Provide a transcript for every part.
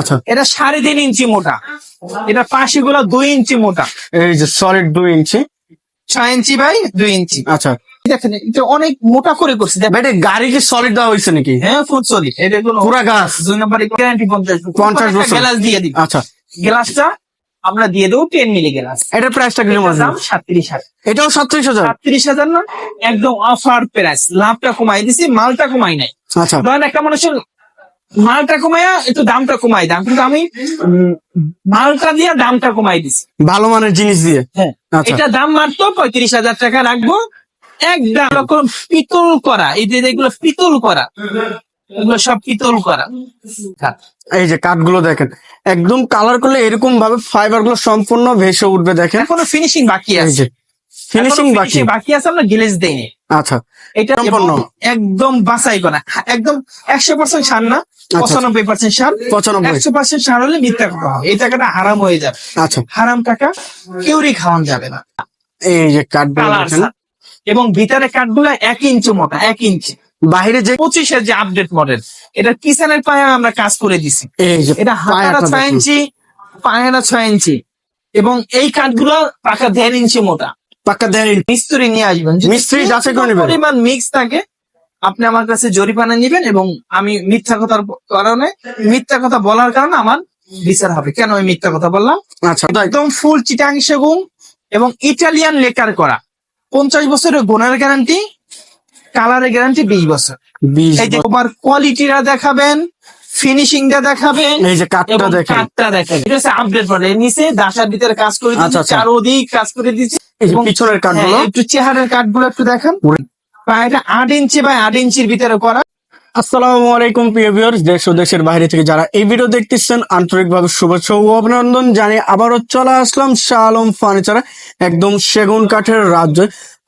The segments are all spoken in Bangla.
আচ্ছা। এটা সাড়ে তিন ইঞ্চি মোটা। এটা পাশিগুলো দুই ইঞ্চি মোটা। এই যে সলিড দুই ইঞ্চি। ছয় ইঞ্চি বাই দুই ইঞ্চি। আচ্ছা। দেখেন এটা অনেক মোটা করে করছে। এটা গাড়ি কি সলিড দেওয়া হয়েছে নাকি? হ্যাঁ ফুড সলিড এটা পুরা গাছ। দুই নম্বরে গ্যারান্টি পঞ্চাশ বছর। 50 বছর। গ্লাস দিয়ে দিই আচ্ছা। গ্লাসটা আমরা দিয়ে দেবো টেন মিলি গ্লাস এটার প্রাইসটা কীরকম দাম সাতত্রিশ হাজার। এটাও সাতত্রিশ হাজার? সাতত্রিশ হাজার না একদম অফার প্রাইস লাভটা কমাই দিছি মালটা কমাই নাই। আচ্ছা। ধরেন একটা মানুষের মালটা কমাইয়া একটু দামটা কমাই দাম কিন্তু আমি মালটা দিয়ে দামটা কমাই দিছি। ভালো মানের জিনিস দিয়ে? হ্যাঁ। আচ্ছা। এটা দাম মাত্র পঁয়ত্রিশ হাজার টাকা রাখব। একদম রকম পিতল করা। এই যে এগুলো পিতল করা। এগুলো সব পিতল করা। এই যে কাঠগুলো দেখেন একদম কালার করলে এরকম ভাবে ফাইবারগুলো সম্পূর্ণ ভেসে উঠবে দেখেন। এখনও ফিনিশিং বাকি আছে। ফিনিশিং বাকি। বাকি আছে আমরা গিলেজ দেইনি। আচ্ছা এটা একদম বাছাই করা। একদম একশো পার্সেন্ট সার না পঁচানব্বই পার্সেন্ট সার। পঁচানব্বই। একশো পার্সেন্ট সার হলে মিথ্যা কথা হবে। এই টাকাটা হারাম হয়ে যাবে। আচ্ছা। হারাম টাকা কেউরই খাওয়ান যাবে না। এই যে কাঠগুলো এবং ভিতরে কাঠগুলো এক ইঞ্চি মোটা এক ইঞ্চি বাইরে যে পঁচিশের যে আপডেট মডেল এটা কিষানের পায়ে আমরা কাজ করে দিছি। এটা পায়াটা ছয়। ইঞ্চি পায়েরা ছয় ইঞ্চি এবং এই কাঠগুলো পাকা দেড় ইঞ্চি মোটা। পাক্কা দেন। মিস্ত্রি নিয়ে আসবেন। মিস্ত্রি যাচাই করে নেবেন। পরিমাণ মিক্স থাকে আপনি আমার কাছে জরিপানা নেবেন এবং আমি মিথ্যা কথার কারণে মিথ্যা কথা বলার কারণে আমার বিচার হবে। কেন আমি মিথ্যা কথা বললাম? আচ্ছা একদম ফুল চিটাং সেগুন এবং ইটালিয়ান লেকার করা। পঞ্চাশ বছরের গুণের গ্যারান্টি কালারের গ্যারান্টি বিশ বছর। এই যে। তোমার কোয়ালিটিটা দেখাবেন ফিনিশিংটা দেখাবেন এই যে এবং দেখেন। কাঠটা দেখাবেন এটা হচ্ছে আপডেট মডেল নিচে দাসার ভিতরে কাজ করে আচ্ছা, দিচ্ছি আচ্ছা। চারোদিক কাজ করে দিচ্ছি। পিছনের কাঠগুলো? হ্যাঁ, একটু চেহারের কাঠগুলো একটু দেখেন। পায়েটা আট ইঞ্চি বাই আট ইঞ্চির ভিতরে করা। আসসালামু আলাইকুম প্রিয় ভিউয়ার্স দেশ ও দেশের বাইরে থেকে যারা এই ভিডিও দেখতেছেন আন্তরিকভাবে শুভেচ্ছা ও অভিনন্দন জানিয়ে আবারও চলে আসলাম শাহ আলম ফার্নিচার একদম সেগুন কাঠের রাজ্য।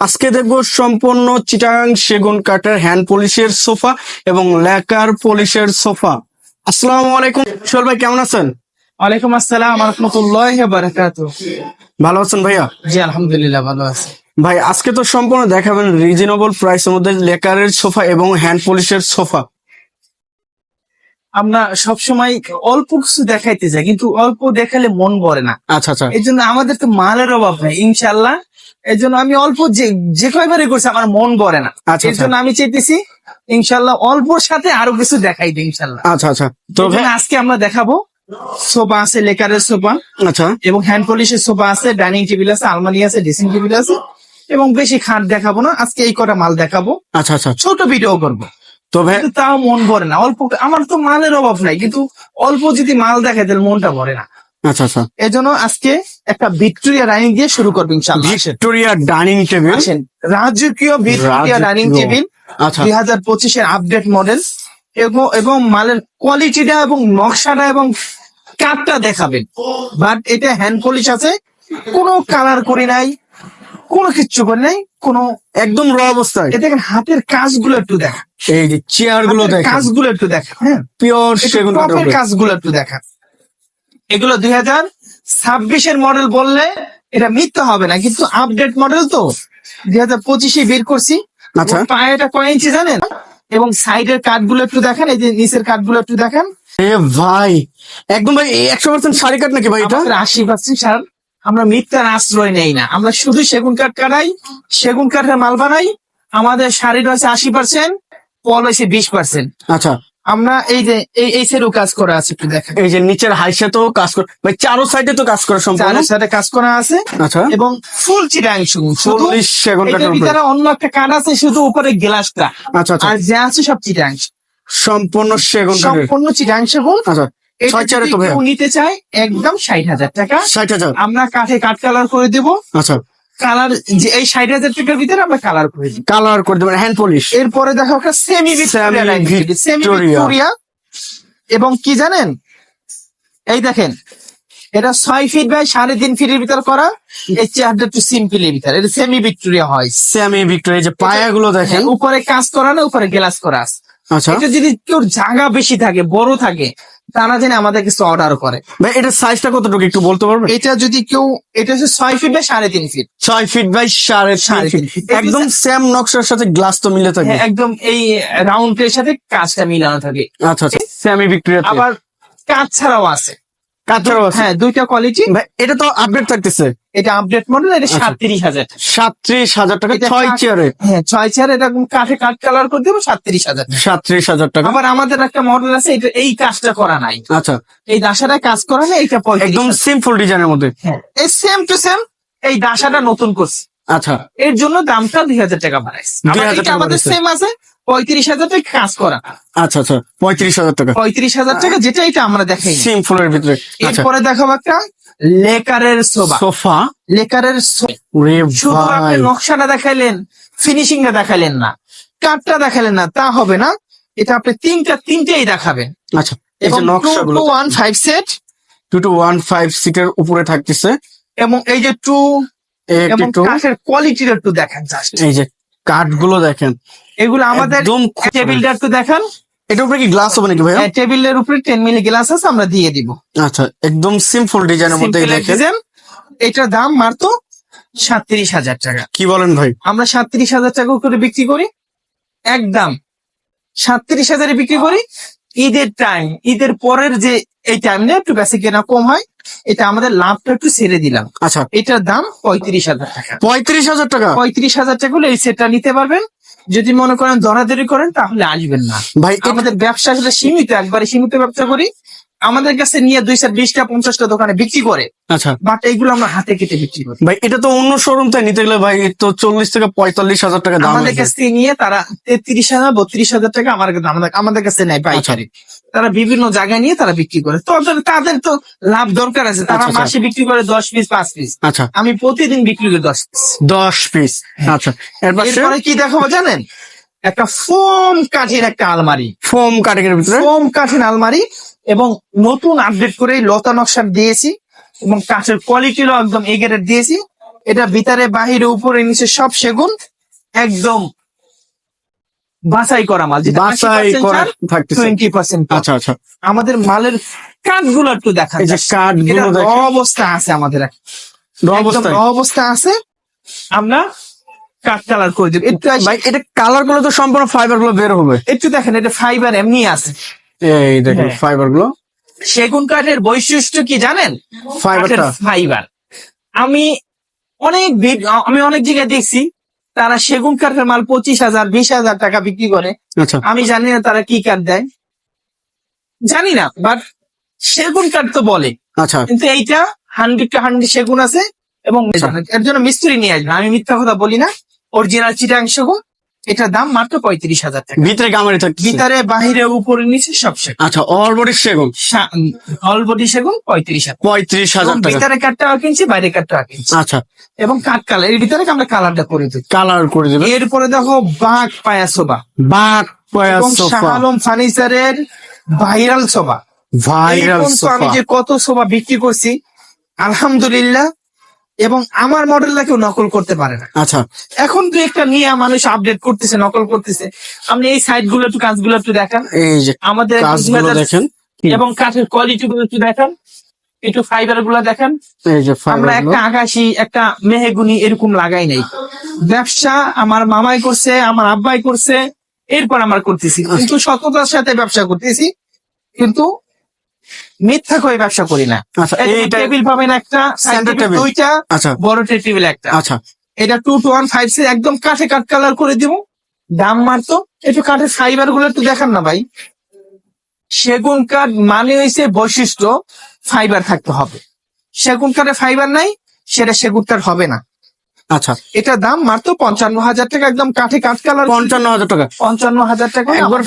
আজকে দেখব সম্পূর্ণ চিটাগাং সেগুন কাঠের হ্যান্ড পলিশের সোফা এবং লেকার পলিশের সোফা। আসসালামু আলাইকুম। সোহেল ভাই কেমন আছেন? ওয়ালাইকুম আসসালাম রহমতুল্লাহ বারাকাত ভালো আছেন ভাইয়া? জি আলহামদুলিল্লাহ ভালো আছে। ভাই আজকে তো সম্পূর্ণ দেখাবেন রিজনেবল প্রাইসের মধ্যে লেকারের সোফা এবং হ্যান্ড পলিশের সোফা। আমরা সবসময় অল্প কিছু দেখাইতে চাই কিন্তু অল্প দেখালে মন ভরে না। আচ্ছা আচ্ছা। এই জন্য আমাদের তো মালের অভাব নেই ইনশাল্লাহ এই জন্য আমি অল্প যে যে কয়বারই করছি আমার মন ভরে না। আচ্ছা, এর জন্য আমি চাইতেছি ইনশাল্লাহ অল্পর সাথে আরও কিছু দেখাই দিই ইনশাল্লাহ আচ্ছা আচ্ছা। তো তো ভাই আজকে আমরা দেখাবো সোফা আছে লেকারের সোফা। আচ্ছা। এবং হ্যান্ড পলিশের সোফা আছে ডাইনিং টেবিল আছে আলমারি আছে ড্রেসিং টেবিল আছে। এবং বেশি খাট দেখাবো না আজকে এই কটা মাল দেখাবো। আচ্ছা আচ্ছা। ছোট ভিডিও করব। তো ভাই কিন্তু তাও মন ভরে না। অল্প আমার তো মালের অভাব নাই কিন্তু অল্প যদি মাল দেখায় তাহলে মনটা ভরে না। আচ্ছা আচ্ছা। এজন্য আজকে একটা ভিক্টোরিয়া ডাইনিং দিয়ে শুরু করব ইনশাল্লাহ আসেন। ভিক্টোরিয়া ডাইনিং টেবিল রাজকীয় ভিক্টোরিয়া ডাইনিং টেবিল আচ্ছা। দুই হাজার পঁচিশের আপডেট মডেল এবং এবং মালের কোয়ালিটিটা এবং নকশাটা এবং কাঠটা দেখাবেন। বাট এটা হ্যান্ড পলিশ আছে কোনো কালার করি নাই কোনো কিচ্ছু করে নাই কোনো একদম র অবস্থায়। এটা দেখেন হাতের কাজগুলো একটু দেখা এই যে চেয়ারগুলো কাজগুলো একটু দেখা হ্যাঁ। পিওর সেগুন কাঠের কাজগুলো একটু দেখা এগুলো দুই হাজার ছাব্বিশের মডেল বললে এটা মিথ্যা হবে না কিন্তু আপডেট মডেল তো। দুই হাজার পঁচিশে বের করছি। আচ্ছা। পায়েটা কয় ইঞ্চি জানেন? এবং সাইডের কাঠগুলো একটু দেখেন এই যে নিচের কাঠগুলো একটু দেখেন। এ ভাই একদম ভাই একশো পার্সেন্ট শাড়ি কাঠ নাকি ভাই এটা? আশি পার্সেন্ট সার আমরা মিথ্যার আশ্রয় নেই না। আমরা শুধু সেগুন কাঠ কাটাই সেগুন কাঠের মাল বানাই। আমাদের শাড়ি রয়েছে আশি পার্সেন্ট পল হয়েছে বিশ পার্সেন্ট। আচ্ছা আমরা এই যে এই এই সেরও কাজ করা আছে একটু দেখেন। এই যে নিচের হাইসে তো কাজ করে ভাই চারো সাইডে তো কাজ করে সম্পূর্ণ চারের সাইডে কাজ করা আছে আচ্ছা। এবং ফুল চিটাং শুধু চল্লিশ এটার ভিতরে অন্য একটা কাঠ আছে শুধু উপরে গ্লাসটা আচ্ছা আচ্ছা। আর যা আছে সব চিটাং সম্পূর্ণ সেগুন সম্পূর্ণ চিটাং সেগুন আচ্ছা। চারে নিতে চায় একদম ষাট হাজার টাকা। ষাট হাজার। আমরা কাঠে কাঠ কালার করে দেব। আচ্ছা। কালার যে এই ষাট হাজার টাকার ভিতরে আমরা কালার করে দিই। কালার করে দেবেন হ্যান্ড পলিশ এরপরে দেখো একটা সেমি ভিক্টোরিয়া এবং কি জানেন? এই দেখেন এটা ছয় ফিট বাই সাড়ে তিন ফিটের ভিতর করা এই চেয়ারটা একটু সিম্পলের ভিতর। এটা সেমি ভিক্টোরিয়া হয়। সেমি ভিক্টোরিয়া যে পায়াগুলো দেখেন। উপরে কাজ করা না উপরে গ্লাস করা আচ্ছা। এটা যদি কেউ জায়গা বেশি থাকে বড় থাকে তারা যেন আমাদের কিছু অর্ডার করে। ভাই এটার সাইজটা কতটুকু একটু বলতে পারবেন? এটা যদি কেউ এটা হচ্ছে ছয় ফিট বাই সাড়ে তিন ফিট ছয় ফিট বাই সাড়ে সাড়ে ফিট একদম সেম নকশার সাথে গ্লাস তো মিলে থাকে হ্যাঁ, একদম এই রাউন্ড এর সাথে কাজটা মিলানো থাকে। আচ্ছা আচ্ছা। সেমি ভিক্টোরিয়া আবার কাজ ছাড়াও আছে। আছে হ্যাঁ দুইটা কোয়ালিটি ভাই এটা তো আপডেট থাকতেছে। এটা আপডেট মডেল এটা আচ্ছা। সাতত্রিশ হাজার সাতত্রিশ হাজার টাকা ছয় চেয়ারে হ্যাঁ ছয় চেয়ার কাঠে কাঠ কালার করে দেবো সাতত্রিশ হাজার সাতত্রিশ হাজার টাকা। আবার আমাদের একটা মডেল আছে এটা এই কাজটা করা নাই। আচ্ছা। এই দাসাটা কাজ করা নাই এটা একদম। সিম্পল ডিজাইনের মধ্যে। হ্যাঁ এই সেম টু সেম এই দাসাটা নতুন করছি। আচ্ছা। এর জন্য দামটা দুই হাজার টাকা বাড়াইছে 2000 আবার এটা টাকা আমাদের সেম আছে পঁয়ত্রিশ হাজার টাকা কাজ করা। আচ্ছা আচ্ছা পঁয়ত্রিশ হাজার টাকা। পঁয়ত্রিশ হাজার টাকা যেটা এটা আমরা দেখাই সিম্পলের ভিতরে। আচ্ছা। এরপরে দেখাবো একটা লেকারের সোবা সোফা? লেকারের নকশাটা দেখাইলেন ফিনিশিং টা দেখাইলেন না। কাঠটা দেখাইলেন না তা হবে না। এটা আপনি তিনটা তিনটেই দেখাবেন। আচ্ছা এবং নকশাগুলো one five set two two one five সিটের উপরে থাকতেছে। এবং এই যে টু কাঠের কোয়ালিটিটা একটু দেখেন জাস্ট এই যে কাঠগুলো দেখেন। এগুলো আমাদের একদম টেবিলটা একটু দেখান। এটার উপরে কি গ্লাস হবে নাকি হ্যাঁ, টেবিলের উপরে টেন মিলি গ্লাস আছে আমরা দিয়ে দিব। আচ্ছা একদম সিম্পল ডিজাইনের মধ্যে দেখেন। এটার দাম মাত্র সাতত্রিশ হাজার টাকা। কি বলেন ভাই? আমরা সাতত্রিশ হাজার টাকা করে বিক্রি করি। একদম। সাতত্রিশ হাজারে বিক্রি করি। ঈদের টাইম ঈদের পরের যে এই টাইমটা একটু বেশি কেনা কম হয়। এটা আমাদের লাভটা একটু ছেড়ে দিলাম। আচ্ছা। এটার দাম পঁয়ত্রিশ হাজার টাকা। পঁয়ত্রিশ হাজার টাকা? পঁয়ত্রিশ হাজার টাকা হলে এই সেটটা নিতে পারবেন। যদি মনে করেন দরাদরি করেন তাহলে আসবেন না। ভাই আমাদের ব্যবসা আসলে সীমিত একবারে সীমিত ব্যবসা করি। আমাদের কাছে নিয়ে দুইশো বিশটা পঞ্চাশটা দোকানে বিক্রি করে। আচ্ছা। বাট এইগুলো আমরা হাতে কেটে বিক্রি করি। ভাই এটা তো অন্য শোরুম থেকে নিতে গেলে ভাই তো চল্লিশ থেকে পঁয়তাল্লিশ হাজার টাকা দাম আমাদের। কাছ থেকে নিয়ে তারা তেত্রিশ হাজার বত্রিশ হাজার টাকা আমার কাছে- আমাদের কাছে নেয় পাইকারি। তারা বিভিন্ন জায়গায় নিয়ে তারা বিক্রি করে। তো তাদের- তো লাভ দরকার আছে। তারা আচ্ছা, আচ্ছা। মাসে বিক্রি করে দশ পিস পাঁচ পিস আচ্ছা। আমি প্রতিদিন বিক্রি করি দশ পিস দশ পিস আচ্ছা। এরপর কি দেখাবো জানেন? একটা ফোম কাঠের একটা আলমারি। ফোম ভিতরে? ফোম কাঠের আলমারি। এবং নতুন আপডেট করে লতা নকশা দিয়েছি এবং কাঠের কোয়ালিটিও একদম এগেরের দিয়েছি। এটা ভিতরে বাহিরে উপরে নিচে সব সেগুন একদম বাছাই করা মাল বাসাই করা থাকতেছে। টোয়েন্টি পার্সেন্ট আচ্ছা আচ্ছা। আমাদের মালের কাঠগুলো একটু দেখা এই যে কাঠগুলো অবস্থা আছে আমাদের অবস্থা আছে। আমরা কাঠ কালার করে দেব। এটা কালারগুলো তো সম্পূর্ণ ফাইবারগুলো বের হবে। একটু দেখেন এটা ফাইবার এমনি আছে। এই দেখেন হ্যাঁ। ফাইবারগুলো। সেগুন কাঠের বৈশিষ্ট্য কি জানেন? ফাইবারটা ফাইবার আমি অনেক আমি অনেক জায়গায় দেখছি তারা সেগুন কাঠের মাল পঁচিশ হাজার বিশ হাজার টাকা বিক্রি করে। আচ্ছা। আমি জানি না তারা কি কাঠ দেয়। জানি না বাট সেগুন কাঠ তো বলে। আচ্ছা। কিন্তু এইটা হান্ড্রেড টু হান্ড্রেড সেগুন আছে এবং এর জন্য মিস্ত্রি নিয়ে আসবে। আমি মিথ্যা কথা বলি না। অরিজিনাল চিটাং সেগুন। এটার দাম মাত্র পঁয়ত্রিশ হাজার টাকা। ভিতরে গামারি থাকছে। ভিতরে বাহিরে উপরে নিচে সব সেগুন আচ্ছা অলবডি সেগুন? অলবডি সেগুন পঁয়ত্রিশ হাজার পঁয়ত্রিশ হাজার টাকা। ভিতরে কাঠটা কিনছি বাইরে কাঠটা কিনছি আচ্ছা। এবং কাঠ কালারের ভিতরে আমরা কালারটা করে দিই? কালার করে দেবে। এরপরে দেখো বাঘ পায়া সোবা বাক পায়া এবং সোফা শাহ আলম ফার্নিচারের ভাইরাল সোবা ভাইরাল পর্যন্ত আমি যে কত সোফা বিক্রি করছি আলহামদুলিল্লাহ এবং আমার মডেলটা কেউ নকল করতে পারে না। আচ্ছা। এখন তো একটা নিয়ে মানুষ আপডেট করতেছে নকল করতেছে। আপনি এই সাইডগুলো একটু কাজগুলো একটু দেখান। এই যে আমাদের কাজগুলো দেখেন। এবং কাঠের কোয়ালিটি গুলো একটু দেখান। একটু ফাইবারগুলো দেখান। আমরা একটা আকাশি একটা মেহেগুনি এরকম লাগাই নাই। ব্যবসা আমার মামাই করছে আমার আব্বাই করছে এরপর আমার করতেছি। কিন্তু সততার সাথে ব্যবসা করতেছি। কিন্তু মিথ্যা করে ব্যবসা করি না। আচ্ছা এইটা টেবিল পাবেন একটা টেবিল দুইটা আচ্ছা। বড় টেবিল একটা। আচ্ছা। এটা two two one five six একদম কাঠে কাঠ কালার করে দিব। দাম মারতো একটু কাঠের ফাইবারগুলো একটু দেখান না ভাই। সেগুন কাঠ মানে হয়েছে বৈশিষ্ট্য ফাইবার থাকতে হবে। সেগুন কাঠে ফাইবার নাই সেটা সেগুন কাঠ হবে না। আচ্ছা। এটা দাম মাত্র পঞ্চান্ন হাজার টাকা একদম কাঠে কাঠ কালার পঞ্চান্ন হাজার টাকা। পঞ্চান্ন হাজার টাকা একবার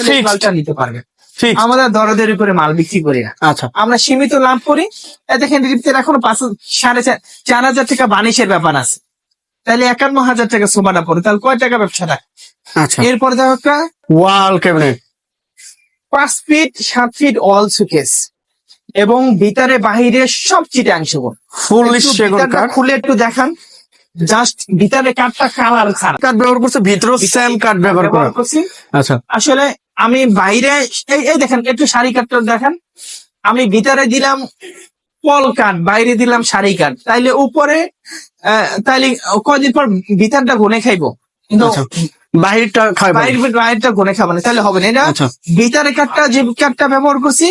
নিতে পারবে ঠিক। আমাদের দরদের উপরে মাল বিক্রি করি না। আচ্ছা। আমরা সীমিত লাভ করি। দেখেন এখনও পাঁচ সাড়ে চার হাজার টাকা বানিশের ব্যাপার আছে। তাহলে একান্ন হাজার টাকা সোমাটা পড়ে। তাহলে কয় টাকা ব্যবসা ব্যবসাটা আচ্ছা। এরপরে দেখো ওয়াল ক্যাবিনেট। পাঁচ ফিট সাত ফিট অল সুকেস। এবং ভিতরে বাহিরে সব চিটাংশ সেগুন কাঠ। খুলে একটু দেখান। জাস্ট ভিতরে কাঠটা কালার কাঠ ব্যবহার করছে ভিতরেও সেম কাঠ ব্যবহার করা। করছি। আচ্ছা। আসলে আমি বাইরে এই এই দেখেন একটু শাড়ি কাঠটা দেখেন। আমি ভিতরে দিলাম পল কাঠ বাইরে দিলাম শাড়ি কাঠ তাইলে উপরে আহ, তাইলে কয়দিন পর ভিতরটা গুনে খাইবো। কিন্তু আচ্ছা। বাইরেটা খাব না তাহলে হবে না। এটা আচ্ছা। কাঠটা যে কাঠটা ব্যবহার করছি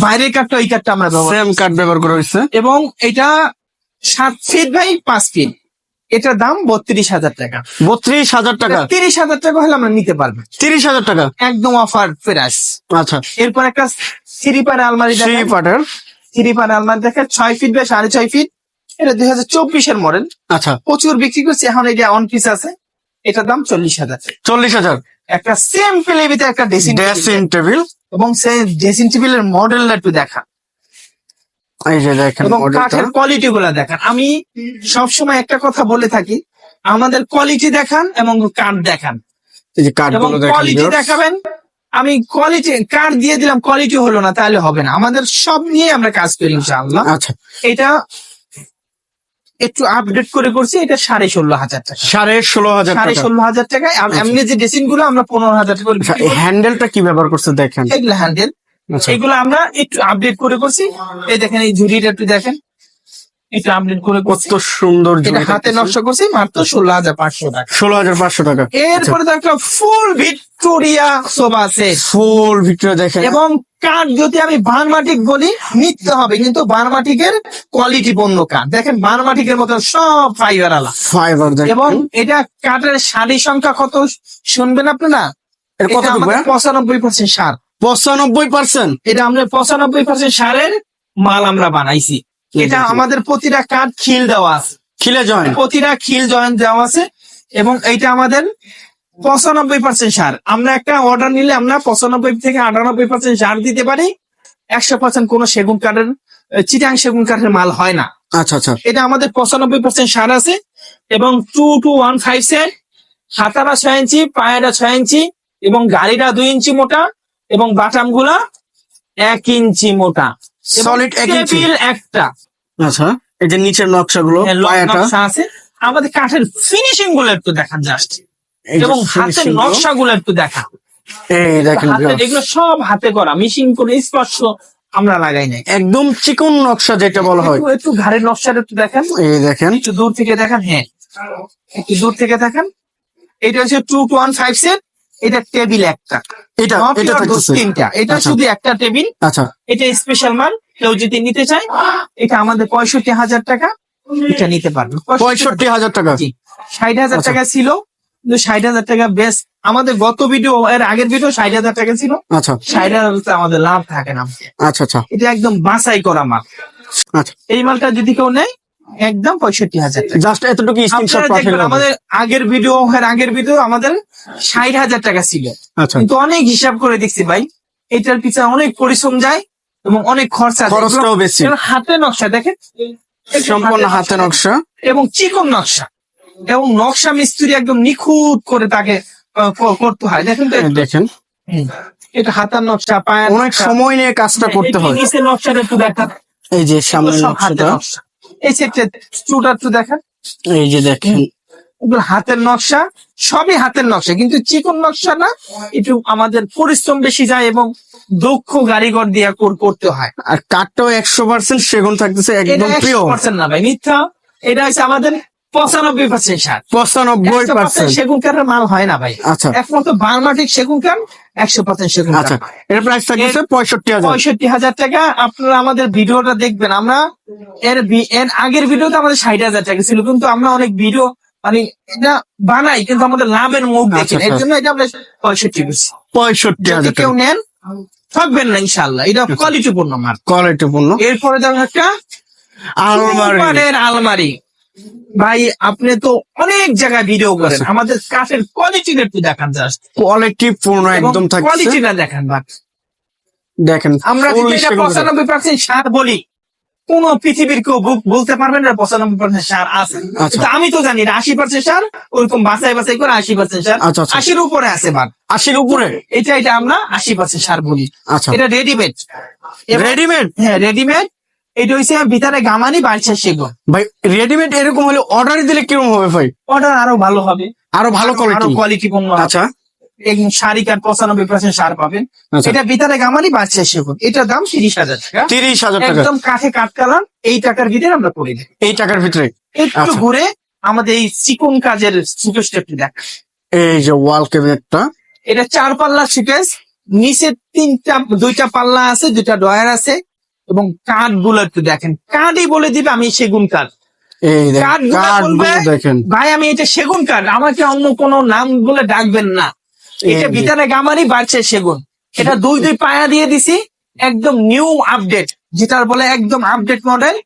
বাইরের কাঠটা ওই কাঠটা আমরা ব্যবহার সেম কাঠ ব্যবহার করা হয়েছে। এবং এটা সাত ফিট বাই পাঁচ ফিট এটার দাম বত্রিশ হাজার টাকা। বত্রিশ হাজার টাকা? তিরিশ হাজার টাকা হলে আমরা নিতে পারব। তিরিশ হাজার টাকা? একদম অফার প্রাইস আচ্ছা। এরপর একটা থ্রি পার আলমারি দেখেন। পার্টের আলমারি দেখেন ছয় ফিট বাই সাড়ে ছয় ফিট এটা দুই হাজার চব্বিশের মডেল আচ্ছা। প্রচুর বিক্রি করছে এখন এটা অন পিস আছে এটার দাম চল্লিশ হাজার। চল্লিশ হাজার? একটা সেম প্লেবিতে একটা ড্রেসিং ড্রেসিং টেবিল এবং সেই ড্রেসিং টেবিলের মডেলটা একটু দেখা। এই যে দেখেন এবং কাঠের কোয়ালিটি গুলা দেখান। আমি সবসময় একটা কথা বলে থাকি আমাদের কোয়ালিটি দেখান এবং কাঠ দেখান। এই যে এবং কোয়ালিটি দেখাবেন আমি কোয়ালিটি কাঠ দিয়ে দিলাম কোয়ালিটি হলো না তাহলে হবে না। আমাদের সব নিয়ে আমরা কাজ করি ইনশাআল্লাহ। আচ্ছা। এটা একটু আপডেট করে করছি এটা সাড়ে ষোলো হাজার টাকা। সাড়ে ষোলো হাজার সাড়ে ষোলো হাজার টাকায় আর এমনি যে ড্রেসিংগুলো আমরা পনেরো হাজার টাকা করে আচ্ছা করি। হ্যান্ডেলটা কি ব্যবহার করছে দেখেন। এগুলো হ্যান্ডেল আচ্ছা এগুলো আমরা একটু আপডেট করে করছি। এই দেখেন এই ঝুড়িটা একটু দেখেন। একটু আপডেট করে কত সুন্দর এটা হাতে নকশা করছি মাত্র ষোলো হাজার পাঁচশো টাকা। ষোলো হাজার পাঁচশো টাকা। এরপরে তো একটা full Victoria sofa set full Victoria দেখেন। এবং কাঠ যদি আমি বানমাটিক বলি নিতে হবে কিন্তু বানমাটিকের কোয়ালিটি পণ্য কাঠ। দেখেন বানমাটিকের মতো সব ফাইবার আলা। ফাইবার এবং এটা কাঠের শাড়ি সংখ্যা কত? শুনবেন আপনারা? পঁচানব্বই পার্সেন্ট সার। পঁচানব্বই পার্সেন্ট এটা আমরা পঁচানব্বই পার্সেন্ট সারের মাল আমরা বানাইছি। এটা আমাদের প্রতিটা কাঠ খিল দেওয়া আছে। খিলে জয়েন। প্রতিটা খিল জয়েন্ট দেওয়া আছে এবং এইটা আমাদের পঁচানব্বই পার্সেন্ট সার। আমরা একটা অর্ডার নিলে আমরা পঁচানব্বই থেকে আটানব্বই পার্সেন্ট সার দিতে পারি। একশো পার্সেন্ট কোনো সেগুন কাঠের চিটাং সেগুন কাঠের মাল হয় না। আচ্ছা আচ্ছা। এটা আমাদের পঁচানব্বই পার্সেন্ট সার আছে এবং two two one five set Hatara ছয় ইঞ্চি পায়েরা ছয় ইঞ্চি এবং গাড়িটা দুই ইঞ্চি মোটা এবং বাটামগুলা এক ইঞ্চি মোটা। সলিড এক ইঞ্চি। একটা। আচ্ছা এই যে নিচের নকশাগুলো হ্যাঁ, লক পায়াটা। আছে। আমাদের কাঠের ফিনিশিংগুলো একটু দেখান জাস্ট এবং হাতের নকশা গুলো একটু দেখা এই দেখেন এগুলো সব হাতে করা মিশিং করে স্পর্শ আমরা লাগাই নাই। একদম চিকন নকশা যেটা বলা হয়। একটু- একটু ঘাড়ের নকশাটা একটু দেখেন। এই দেখেন। একটু দূর থেকে দেখেন হ্যাঁ। একটু দূর থেকে দেখেন। এটা হচ্ছে two two one five set এটা টেবিল একটা। এটা এটা তিনটা এটা আচ্ছা। শুধু একটা টেবিল আচ্ছা। এটা স্পেশাল মাল। কেউ যদি নিতে চায় এটা আমাদের পঁয়ষট্টি হাজার টাকা এটা নিতে পারবে। পঁয়ষট্টি হাজার টাকা। জি। ষাট হাজার আচ্ছা। টাকা ছিল কিন্তু ষাট হাজার টাকা বেশ আমাদের গত ভিডিও এর আগের ভিডিও ষাট হাজার টাকা ছিল। আচ্ছা। ষাট হাজার আমাদের লাভ থাকে না আচ্ছা আচ্ছা। এটা একদম বাছাই করা মাল। আচ্ছা। এই মালটা যদি কেউ নেয় একদম পঁয়ষট্টি হাজার জাস্ট এতটুকু। আমাদের আগের ভিডিও এর আগের ভিডিও আমাদের ষাট হাজার টাকা ছিল। আচ্ছা। কিন্তু অনেক হিসাব করে দেখছি ভাই এটার পিছনে অনেক পরিশ্রম যায় এবং অনেক খরচা। খরচটাও বেশি। হাতে নকশা দেখেন। সম্পূর্ণ হাতে নকশা। এবং চিকন নকশা। এবং নকশা মিস্ত্রি একদম নিখুঁত করে তাকে করতে হয়। দেখেন দেখেন। এটা হাতার নকশা পায়ের অনেক সময় নিয়ে কাজটা করতে হয়। নকশাটা একটু দেখান এই যে হাতের নকশাটা। নকশা। এই সেটটা চুটা একটু দেখেন। এই যে দেখেন। হাতের নকশা সবই হাতের নকশা কিন্তু চিকন নকশা না একটু আমাদের পরিশ্রম বেশি যায় এবং দক্ষ গাড়িঘর দিয়ে কোর করতে হয়। আর কাঠটাও একশো পার্সেন্ট সেগুন থাকতেছে একদম পিওর পার্সেন্ট না ভাই মিথ্যা। এটা হচ্ছে আমাদের পঁচানব্বই পার্সেন্ট সার। পঁচানব্বই পার্সেন্ট সেগুন কাঠের মাল হয় না ভাই। আচ্ছা। একমাত্র বার্মাটিক সেগুন কাঠ একশো পার্সেন্ট সেগুন আচ্ছা এর প্রাইস থাকতেছে পঁয়ষট্টি হাজার। পঁয়ষট্টি হাজার টাকা। আপনারা আমাদের ভিডিওটা দেখবেন। আমরা এর এর আগের ভিডিওতে আমাদের ষাট হাজার টাকা ছিল কিন্তু আমরা অনেক ভিডিও মানে এটা বানাই কিন্তু আমাদের লাভের মুখ আচ্ছা, দেখেন। এর আচ্ছা। জন্য এটা আমরা পঁয়ষট্টি পঁয়ষট্টি হাজার কেউ নেন থাকবেন না ইনশাল্লাহ এটা আচ্ছা। কোয়ালিটিপূর্ণ মাল। কোয়ালিটি পূর্ণ। এরপরে দেখো একটা আলমারি। আলমারি। ভাই আপনি তো অনেক জায়গায় ভিডিও করেন। আচ্ছা। আমাদের কাঠের কোয়ালিটিটা একটু দেখান জাস্ট কোয়ালিটি পূর্ণ একদম থাকছে। কোয়ালিটিটা দেখান ভাই। দেখেন আমরা। পঁচানব্বই পার্সেন্ট সার বলি কোন পৃথিবীর কেউ বলতে পারবেন না পঁচানব্বই পার্সেন্ট সার আছে। আচ্ছা। আমি তো জানি আশি পার্সেন্ট সার ওরকম বাছাই বাছাই করে আশি পার্সেন্ট সার। আচ্ছা। আশির উপরে আছে বাদ আশির উপরে? এটা এটা আমরা আশি পার্সেন্ট সার বলি। এটা রেডিমেড রেডিমেড হ্যাঁ রেডিমেড এটা হচ্ছে ভিতরে গামানি বাড়ছে সেগুন ভাই রেডিমেড এরকম হলে অর্ডার দিলে কীরকম হবে ভাই? অর্ডার আরও ভালো হবে। আরও ভালো আরও কোয়ালিটি কোয়ালিটি পণ্য। আচ্ছা। একদম শাড়ি কাঠ পঁচানব্বই পার্সেন্ট সার পাবেন। আচ্ছা। এটা ভিতরে গামানি বাড়ছে সেগুন এটার দাম তিরিশ হাজার টাকা। তিরিশ হাজার টাকা। একদম কাঠে এই টাকার ভিতরে আমরা করে দিই এই টাকার ভিতরে? একটু আচ্ছা। ঘুরে আমাদের এই চিকন কাজের দেখ। এই যে ওয়াল ক্যাবিনেটটা এটা চার পাল্লা সুকেস নিচে তিনটা দুইটা পাল্লা আছে দুইটা ডয়ার আছে। এবং কাঠগুলো একটু দেখেন। কাঠই বলে দিবে আমি সেগুন কাঠ। ভাই আমি এটা সেগুন কাঠ আমাকে অন্য কোনো নাম বলে ডাকবেন না। এটা ভিতরে গামারি বাড়ছে সেগুন। এটা দুই দুই পায়া দিয়ে দিছি একদম নিউ আপডেট যেটার বলে একদম আপডেট মডেল।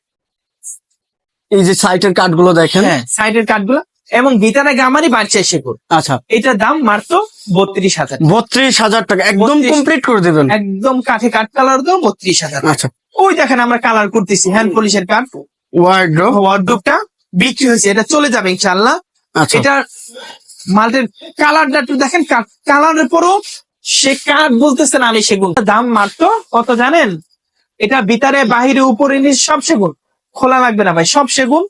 এই যে সাইটের কাঠগুলো দেখেন। হ্যাঁ সাইডের কাঠগুলো এবং ভিতরে গামারি বাড়ছে সেগুন। আচ্ছা। এটার দাম মাত্র বত্রিশ হাজার বত্রিশ হাজার টাকা একদম কমপ্লিট করে দেবেন। একদম কাঠে কাঠ কালার দাম বত্রিশ হাজার আচ্ছা। ওই দেখেন আমরা কালার করতেছি হ্যান্ড পলিশের কাঠ ওয়ার্ড্রো ওয়ার্ডরোবটা বিক্রি হয়েছে এটা চলে যাবে ইনশাল্লাহ আচ্ছা। এটা মাল্টের কালারটা একটু দেখেন কালারের পরও সে কাঠ বলতেছেন আমি সেগুন। দাম মাত্র কত জানেন? এটা ভিতরে বাহিরে উপরে নিচে সব সেগুন। খোলা লাগবে না ভাই সব সেগুন।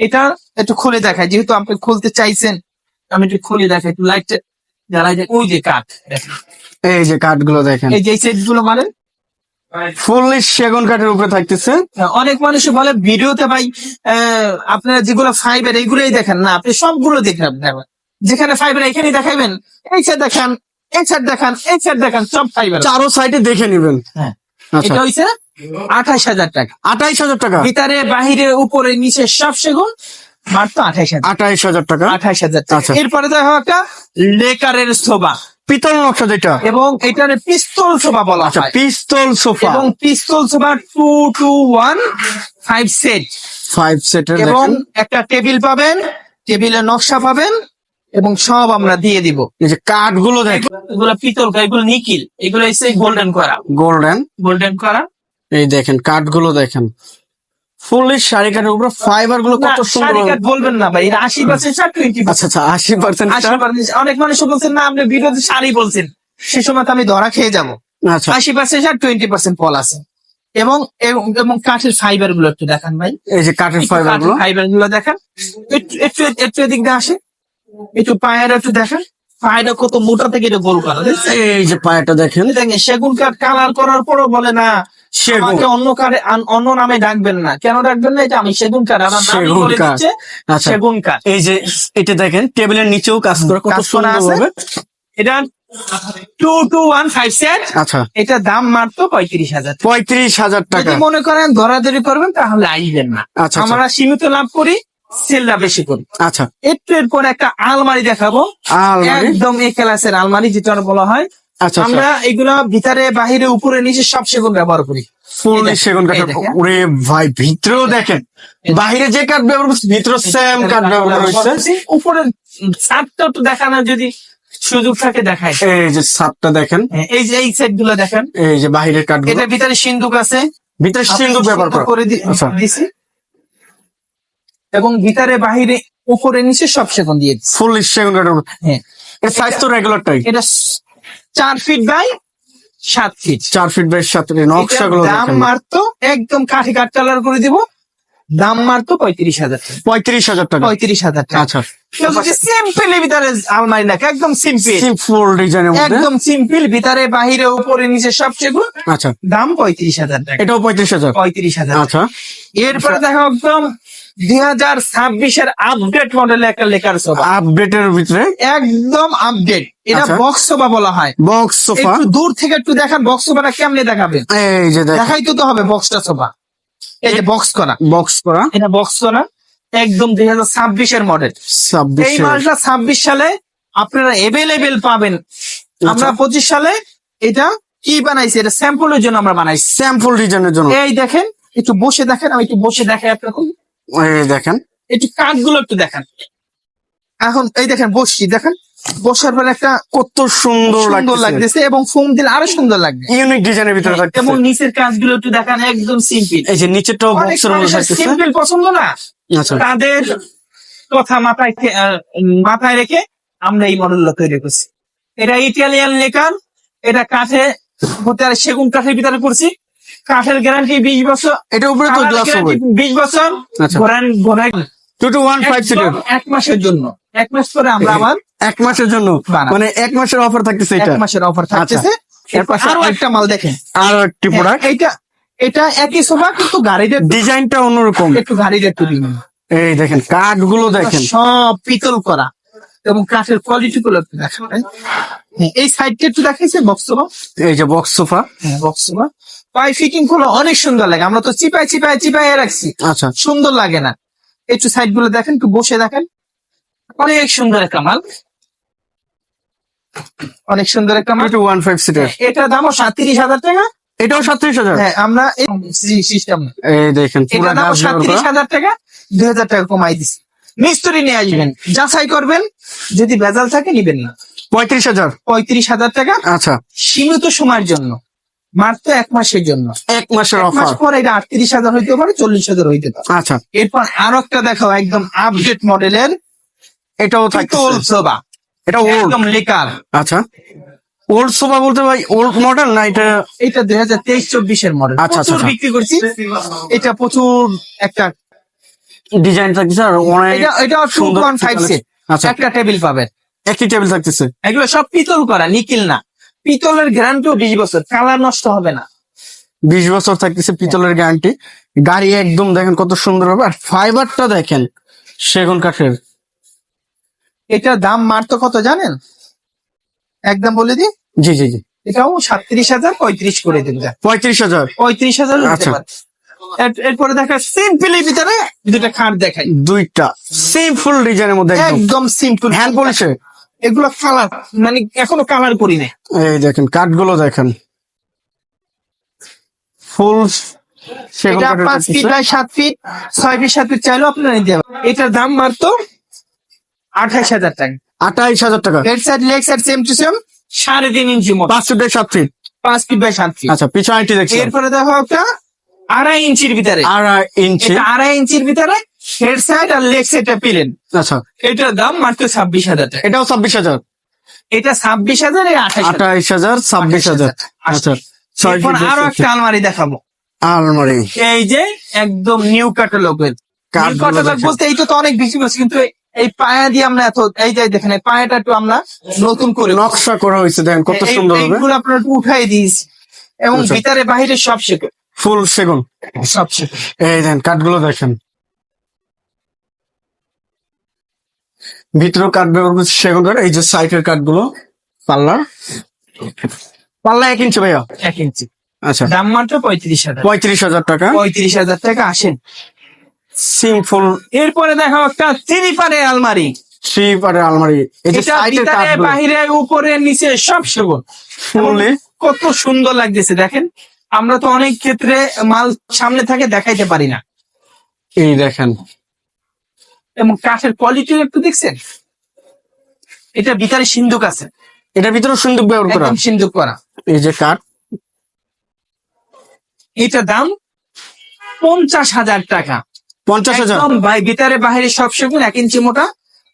এটা একটু খুলে দেখায় যেহেতু আপনি খুলতে চাইছেন আমি একটু খুলে দেখাই একটু লাইট জ্বালাই ওই যে কাঠ দেখেন। এই যে কাঠগুলো দেখেন। এই যে সেটগুলো মানে ফুললি সেগুন কাঠের উপরে থাকতেছে। অনেক মানুষ বলে ভিডিওতে ভাই আপনারা যেগুলো ফাইবার এইগুলোই দেখেন। না আপনি সবগুলো দেখেন দেখেন। যেখানে ফাইবার এখানেই দেখাবেন এই সাইড দেখান এই সাইড দেখান এই সাইড দেখান সব ফাইবার চারো সাইডে দেখে নেবেন। হ্যাঁ। আচ্ছা। এটা হইছে আঠাইশ হাজার টাকা। আঠাইশ হাজার টাকা? ভিতরে বাহিরে উপরে নিচে সব সেগুন। মাত্র আঠাইশ হাজার। আঠাইশ হাজার টাকা? আঠাইশ হাজার টাকা। আচ্ছা। এরপরে দেখো একটা লেকারের শোভা। পিতল নকশা যেটা। এবং এটার পিস্তল শোভা বলা আচ্ছা পিস্তল সোফা। এবং pistol sofa two two one five set five সেটের এবং একটা টেবিল পাবেন টেবিলের নকশা পাবেন এবং সব আমরা দিয়ে দিব। এই যে কাঠগুলো দেখেন। এগুলো পিতল এগুলো নিকিল এগুলো এসে গোল্ডেন করা। গোল্ডেন গোল্ডেন করা। এই দেখেন কাঠগুলো দেখেন। ফুললি শাড়ি কাঠের উপরে ফাইবারগুলো কত সুন্দর বলবেন না ভাই এটা আশি পার্সেন্ট আচ্ছা আচ্ছা আশি পার্সেন্ট অনেক মানুষ বলছেন না আপনি ভিডিওতে শাড়ি বলছেন। সে সময় তো আমি ধরা খেয়ে যাব। আচ্ছা। আশি পার্সেন্ট ষাট টোয়েন্টি পার্সেন্ট ফল আছে। এবং এবং কাঠের ফাইবারগুলো একটু দেখান ভাই। এই যে কাঠের ফাইবারগুলো। ফাইবারগুলো দেখান। একটু একটু এদিক দিয়ে আসে একটু পায়ের একটু দেখেন। পায়েটা কত মোটা থেকে এটা গোল করা? এই যে পায়াটা দেখেন। দেখেন সেগুন কাঠ কালার করার পরও বলে না আমাকে অন্য আন- অন্য নামে ডাকবেন না। কেন ডাকবেন না? এটা আমি সেগুন কাঠ আমার নামই বলে। দিচ্ছে আচ্ছা। সেগুন কাঠ এই যে এটা দেখেন টেবিলের নিচেও কাজ করে কত সুন্দর আছে। এটা two two one five set আচ্ছা। এটা দাম মাত্র পঁয়ত্রিশ হাজার পঁয়ত্রিশ হাজার টাকা। মনে করেন ধরাধরি করবেন তাহলে আইবেন না। আচ্ছা আচ্ছা। আমরা সীমিত লাভ করি সেলটা বেশি করি। আচ্ছা। একটু এরপর একটা আলমারি দেখাবো। আলমারি। একদম এ ক্লাসের আলমারি যেটা বলা হয় আমরা এগুলা ভিতরে বাহিরে উপরে নিচে সব সেগুন ব্যবহার করি। ফুললি সেগুন দেখেন, দেখেন। ওরে ভাই ভিতরেও দেখেন। বাইরে যে কাঠ ব্যবহার করছে ভিতরে সেম কাঠ ব্যবহার হয়েছে। উপরে ছাদটা একটু দেখানোর যদি সুযোগ থাকে দেখায় এই যে ছাদটা দেখেন। হ্যাঁ, এই যে এই সেটগুলো দেখেন। এই যে বাহিরের কাঠগুলো। এটার ভিতরে সিন্ধুক আছে। ভিতরে সিন্ধুক ব্যবহার করে। দি- আচ্ছা। দিছি। এবং ভিতরে বাহিরে উপরে নিচে সব সেগুন দিয়ে। ফুললি সেগুন উপর। হ্যাঁ। এর সাইজ তো রেগুলারটাই এটা চার ফিট বাই সাত ফিট চার ফিট বাই সাত ফিট নকশাগুলো গুলো দাম মারতো একদম কাঠি কাঠ কালার করে দিব। দাম মারতো পঁয়ত্রিশ হাজার পঁয়ত্রিশ হাজার টাকা। পঁয়ত্রিশ হাজার টাকা। আচ্ছা। সিম্পল ভিতরে আলমারি না একদম সিম্পল সিম্পল ডিজাইনের মধ্যে? একদম সিম্পল ভিতরে বাহিরে উপরে নিচে সব সেগুলো আচ্ছা। দাম পঁয়ত্রিশ হাজার টাকা। এটাও পঁয়ত্রিশ হাজার? পঁয়ত্রিশ হাজার আচ্ছা। এরপরে দেখো একদম দুই হাজার ছাব্বিশের আপডেট একটা লেখার সোফা। আপডেটের ভিতরে? একদম আপডেট এটা। বক্স সোফা বলা হয়। Box sofa? দূর থেকে একটু দেখান বক্স সোফাটা কেমনে দেখাবেন? এই যে দেখাইতে তো হবে বক্সটা সোফা। এই যে বক্স করা। বক্স করা। এটা বক্স করা একদম দুই হাজার ছাব্বিশের মডেল এই মালটা ছাব্বিশ সালে আপনারা এভেলেবেল পাবেন। আচ্ছা। আমরা পঁচিশ সালে এটা কি বানাইছি? এটা স্যাম্পলের জন্য আমরা বানাইছি। স্যাম্পল ডিজাইনের জন্য। এই দেখেন একটু বসে দেখেন আমি একটু বসে দেখাই আপনাকে। এই দেখেন। একটু কাঠগুলো একটু দেখেন। এখন এই দেখেন বসছি দেখেন। বসার পর একটা কত সুন্দর সুন্দর লাগতেছে। এবং ফোম দিলে আরও সুন্দর লাগবে। ইউনিক ডিজাইনের ভিতরে এবং থাকছে নিচের কাজগুলো একটু দেখান একদম সিম্পল এই যে নিচেরটাও বক্সের মধ্যে থাকতেছে সিম্পল পছন্দ না। আচ্ছা। তাদের কথা মাথায় মাথায় রেখে আমরা এই মডেলটা তৈরি করছি। এটা ইটালিয়ান লেকার এটা কাঠে হতে আর সেগুন কাঠের ভিতরে করছি কাঠের গ্যারান্টি বিশ বছর। এটা উপরে তো গ্লাস হবে। বিশ বছর। ঘোরান ঘোরান two two one five seater এক মাসের জন্য। এক মাস পরে আমরা আবার এক মাসের জন্য। মানে এক মাসের অফার থাকতেছে এক মাসের অফার থাকতেছে। আচ্ছা। আরও একটা মাল দেখেন। আর একটি প্রোডাক্ট এইটা এটা একই সোফা কিন্তু গাড়িটা ডিজাইনটা অন্যরকম। একটু একটু দিন এই দেখেন কাঠগুলো দেখেন। সব পিতল করা। এবং কাঠের কোয়ালিটি গুলো দেখেন হ্যাঁ, এই সাইডটা একটু দেখাইছে বক্স সোফা। এই যে বক্স সোফা। হ্যাঁ বক্স সোফা। পাই ফিটিংগুলো অনেক সুন্দর লাগে। আমরা তো চিপাই চিপাই চিপাই রাখছি। আচ্ছা। সুন্দর লাগে না। একটু সাইডগুলো দেখেন একটু বসে দেখেন। অনেক সুন্দর একটা মাল। অনেক সুন্দর একটা মাল। টু ওয়ান ফাইভ সিটার এটা দামও সাতত্রিশ হাজার টাকা। এটাও সাতত্রিশ হাজার? হ্যাঁ আমরা সিস্টেম এই দেখেন পুরো এটা দামও সাতত্রিশ হাজার টাকা দুই হাজার টাকা কমাই দিছি। মিস্ত্রি নিয়ে আসবেন যাচাই করবেন যদি ভেজাল থাকে নিবেন না। পঁয়ত্রিশ হাজার? পঁয়ত্রিশ হাজার টাকা। আচ্ছা। সীমিত সময়ের জন্য মাত্র এক মাসের জন্য। এক মাসের মাস পর এটা আটত্রিশ হাজার হইতে পারে চল্লিশ হাজার হইতে পারে। আচ্ছা। এরপর আরও একটা দেখাও একদম আপডেট মডেলের এটাও থাকে সোবা। এটা ওল্ড একদম লেকার। আচ্ছা। ওল্ড সোফা বলতে ভাই ওল্ড মডেল না এটা? এটা দুই হাজার তেইশ চব্বিশের মডেল আচ্ছা, আচ্ছা। বিক্রি করছি। এটা প্রচুর একটা ডিজাইন থাকতেছে আর অনেক এটা এটা টু পয়েন্ট ফাইভ সেট আচ্ছা। একটা টেবিল পাবেন। একটি টেবিল থাকতেছে। এগুলো সব পিতল করা নিকিল না। পিতলের গ্যারান্টিও বিশ বছর। কালার নষ্ট হবে না। বিশ বছর থাকতেছে পিতলের গ্যারান্টি গাড়ি একদম দেখেন কত সুন্দর হবে। আর ফাইবারটা দেখেন সেগুন কাঠের। এটার দাম মারতো কত জানেন? একদম বলে দি জি জি জি। এটাও সাতত্রিশ হাজার পঁয়ত্রিশ করে দিন। পঁয়ত্রিশ হাজার। পঁয়ত্রিশ হাজার আচ্ছা। এরপরে দেখা সিম্পলি ভিতরে দুটা খাট দেখাই। দুইটা। সিম্পল ডিজাইনের মধ্যে একদম। সিম্পল হ্যান্ড পলিশে এগুলো কালার মানে এখনও কালার করি নাই। এই দেখেন কাঠগুলো দেখেন। ফুল এটা পাঁচ ফিট সাত ফিট ছয় ফিট সাত ফিট চাইলেও আপনারা নিতে পারবেন। এটার দাম মাত্র আঠাইশ হাজার টাকা। আঠাইশ হাজার টাকা। Head side leg side same to same সাড়ে তিন ইঞ্চি মতো পাঁচ ফিট বাই সাত ফিট পাঁচ ফিট বাই সাত ফিট আচ্ছা পিছনে একটি দেখছি। এরপরে দেখো একটা আড়াই ইঞ্চির ভিতরে। আড়াই ইঞ্চি। আড়াই ইঞ্চির ভিতরে হেড সাইড আর লেগ সাইডটা পেলেন। আচ্ছা। এটার দাম মাত্র ছাব্বিশ হাজার টাকা। এটাও ছাব্বিশ হাজার। এটা ছাব্বিশ হাজার এই আঠাইশ হাজার। ছাব্বিশ হাজার। আচ্ছা আরও একটা আলমারি দেখাবো। আলমারি। এই যে একদম নিউ ক্যাটালগের ক্যাটালগ বলতে এইটা তো অনেক বেশি করছে কিন্তু এই- পায়া দিয়ে আমরা এত এই যে দেখেন এই পায়াটা একটু আমরা নতুন করে নকশা করা হয়েছে দেখেন কত সুন্দর হবে। এইগুলো আপনার একটু উঠাই দিয়েছি। এবং আচ্ছা। ভিতরে বাহিরে সব শেখে। ফুল সেগুন? সব শেখে। এই দেখেন কাঠগুলো দেখেন। ভিতরেও কাঠ ব্যবহার করছে সেগুন কাঠ এই যে সাইডের কাঠগুলো পাল্লা। পাল্লা এক ইঞ্চি ভাইয়া? এক ইঞ্চি। আচ্ছা। দাম মাত্র পঁয়ত্রিশ হাজার। পঁয়ত্রিশ হাজার টাকা। পঁয়ত্রিশ হাজার টাকা আসেন। সিম্পল এরপরে দেখো একটা থ্রি পারে আলমারি। থ্রি পারের আলমারি বাহিরে উপরে নিচে সব সেগুন ফুললি কত সুন্দর লাগতেছে দেখেন। আমরা তো অনেক ক্ষেত্রে মাল সামনে থাকে দেখাইতে পারি না। এই দেখেন। এবং কাঠের কোয়ালিটি একটু দেখছেন? এটা ভিতরে সিন্ধুক আছে। এটা ভিতরে সুন্দর ব্যবহার করা। সিন্ধুক করা। এই যে কাঠ। এটা দাম পঞ্চাশ হাজার টাকা। পঞ্চাশ হাজার। ভাই ভিতরে বাহিরে সব সেগুন এক ইঞ্চি মোটা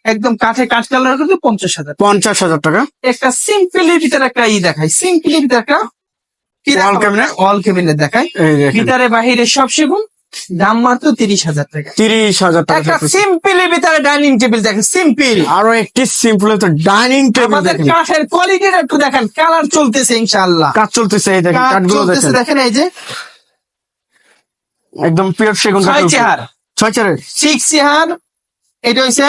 একদম কাঠে কাঠ কালার করতে পঞ্চাশ হাজার। পঞ্চাশ হাজার টাকা। একটা সিম্পলের ভিতরে একটা ই দেখাই সিম্পলের ভিতরে একটা অল দেখাই। এই দেখেন। ভিতরে বাহিরে সব সেগুন দাম মাত্র তিরিশ হাজার টাকা। তিরিশ হাজার টাকা একটা সিম্পলের ভিতরে ডাইনিং টেবিল দেখেন সিম্পল আরও একটি সিম্পল তো ডাইনিং টেবিল দেখেন। কাঠের কোয়ালিটিটা একটু দেখেন কালার চলতেছে ইনশাআল্লাহ। কাজ চলতেছে এই দেখেন কাঠ কাঠগুলো চলতেছে দেখেন। দেখেন এই যে একদম পিওর সেগুন চেহার ছয় চেয়ারের সিক্স চেহার এটা হইছে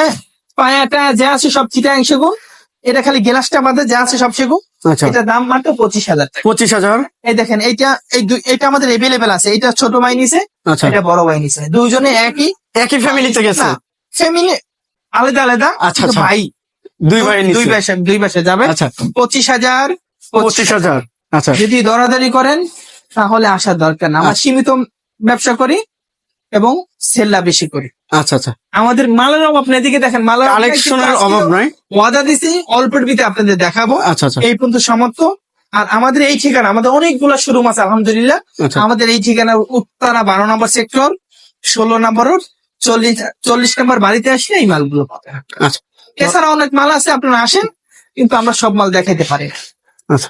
পায়াটা যা আছে সব চিটাং সেগুন এটা খালি গ্লাসটা বাদে যা আছে সব সেগুন আচ্ছা। এটা দাম মাত্র পঁচিশ হাজার পঁচিশ হাজার। এই দেখেন এইটা এই এটা আমাদের এভেলেবেল আছে। এটা ছোট ভাই নিছে আচ্ছা। এটা বড় ভাই নিছে। দুইজনে একই। একই ফ্যামিলিতে গেছে? ফ্যামিলি আলাদা আলাদা। আচ্ছা, আচ্ছা। ভাই। দুই ভাই দুই পাশে দুই পাশে যাবে। আচ্ছা। পঁচিশ হাজার পঁচিশ হাজার। আচ্ছা। যদি দরাদরি করেন তাহলে আসার দরকার না। আমরা। সীমিত ব্যবসা করি এবং সেল্লা বেশি করি। আচ্ছা আচ্ছা। আমাদের মালের অভাব নেই এদিকে দেখেন মালের কালেকশনের অভাব নাই। ওয়াদা দিছি অল্পের ভিতরে আপনাদের দেখাবো। আচ্ছা আচ্ছা। এই পর্যন্ত সমর্থ আর আমাদের এই ঠিকানা আমাদের অনেকগুলো শোরুম আছে আলহামদুলিল্লাহ। আচ্ছা। আমাদের এই ঠিকানা উত্তরা বারো নম্বর সেক্টর ষোলো নম্বর রোড চল্লিশ চল্লিশ নম্বর বাড়িতে আসলে এই মালগুলো পাবেন আচ্ছা। এছাড়া অনেক মাল আছে আপনারা আসেন কিন্তু আমরা সব মাল দেখাইতে পারি আচ্ছা।